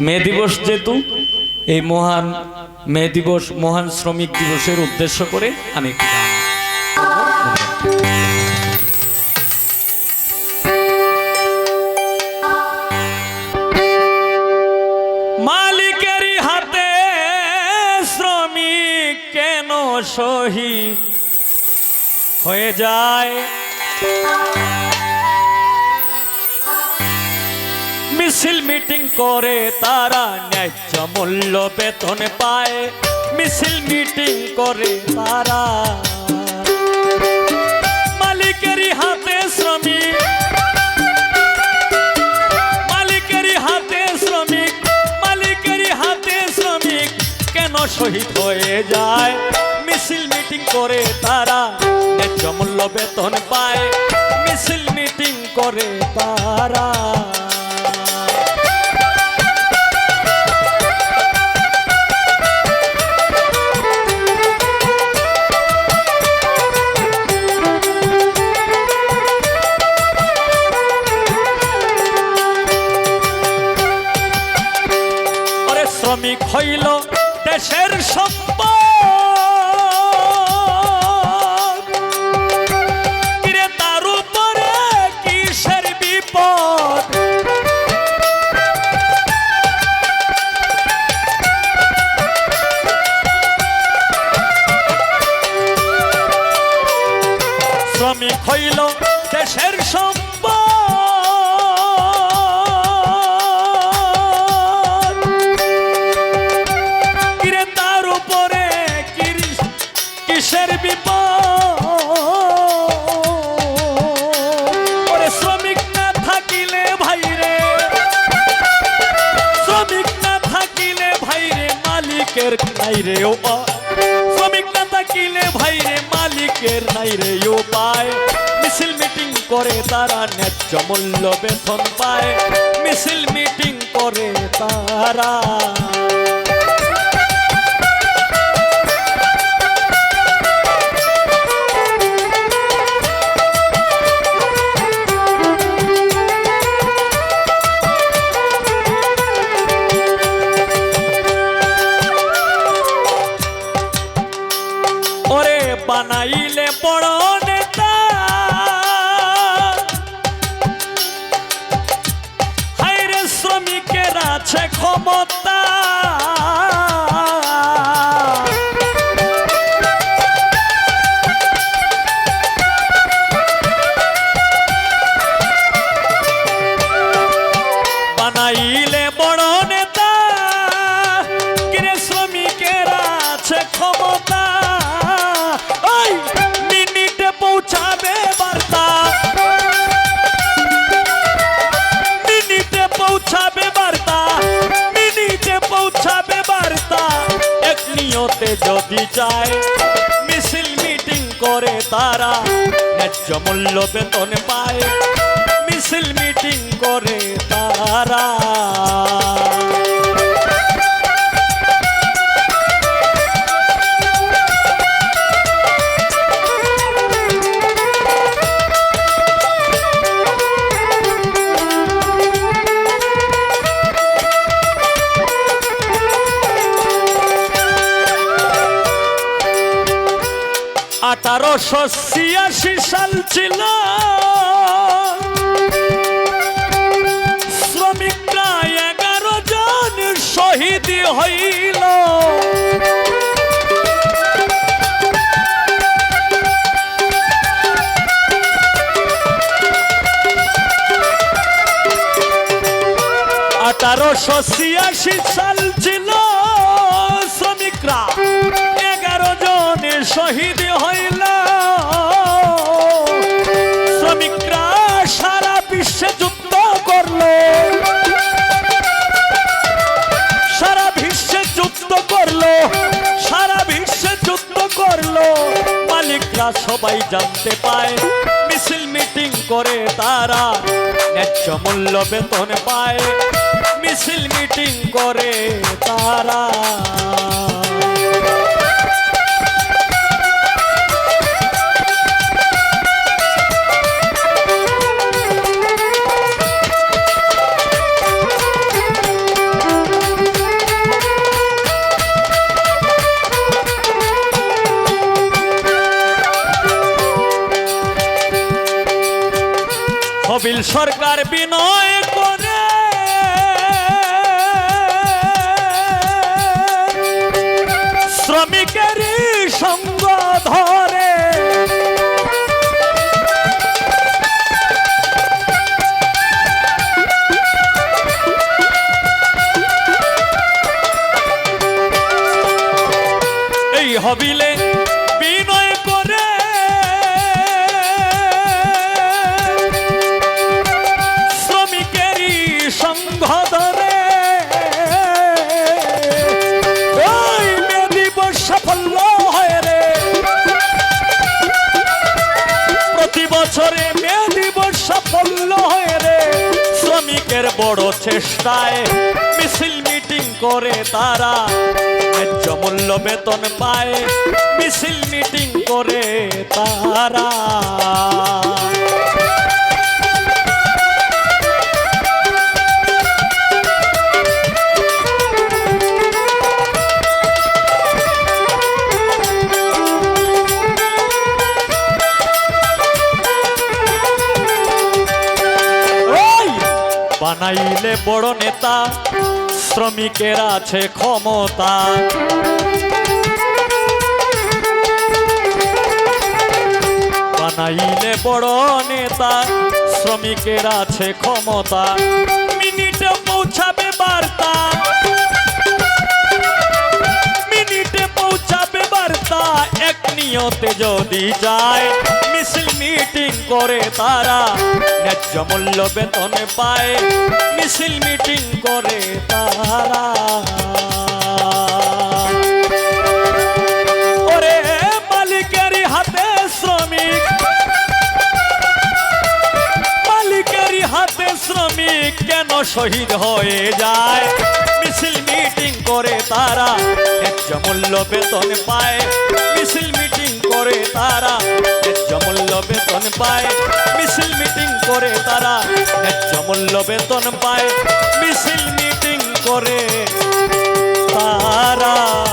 মে দিবস যেহেতু, এই মহান মে দিবস, মহান শ্রমিক দিবসের উদ্দেশ্য করে আমি একটি গান মালিকেরই হাতে শ্রমিক কেন শহীদ হয়ে যায়? মিছিল মিটিং করে তারা ন্যায্য মূল্য বেতন পায়। মিছিল মিটিং করে তারা মালিকেরই হাতে শ্রমিক। মালিকেরই হাতে শ্রমিক মালিকেরই হাতে শ্রমিক কেন শহীদ হয়ে যায়? মিছিল মিটিং করে তারা ন্যায্য মূল্য বেতন পায়। মিছিল মিটিং করে তারা হইল দেশের সম্পদ নাই রে ও শ্রমিক না থাকিলে ভাইরে মালিকের নাই রে উপায় মিছিল মিটিং করে তারা ন্যায্য মূল্য বেতন পায়। মিছিল মিটিং করে তারা যদি যায় মিছিল মিটিং করে তারা ন্যায্য মূল্য বেতন পায়। মিছিল মিটিং করে তারা। আঠারোশো ছিয়াশি সাল ছিল। শ্রমিকরা এগারো জন শহীদ হইল। আঠারোশো ছিয়াশি সাল ছিল। শ্রমিকরা এগারো জন শহীদ মালিকরা সবাই জানতে পায়, মিছিল মিটিং করে তারা ন্যায্য মূল্য বেতন পায়, মিছিল মিটিং করে তারা সরকার বিনয় করে। শ্রমিকেরই সঙ্গ ধরে। এই হবিলে বড় চেষ্টায় মিছিল মিটিং করে তারা ন্যায্য মূল্য বেতন পায় মিছিল মিটিং করে তারা। বানাইলে বড় নেতা, শ্রমিকের আছে ক্ষমতা। বানাইলে বড় নেতা, শ্রমিকের আছে ক্ষমতা। মিনিটে পৌঁছাবে বার্তা। নিয়তে যদি যায়, মিছিল মিটিং করে তারা, ন্যায্য মূল্য বেতন পায়। মিছিল মিটিং করে তারা। কেন শহীদ হয়ে যায়? মিছিল মিটিং করে তারা, ন্যায্য মূল্য বেতন পায়। মিছিল করে তারা। ন্যায্য বেতন পায়। মিছিল মিটিং করে তারা। ন্যায্য বেতন পায়। মিছিল মিটিং করে তারা।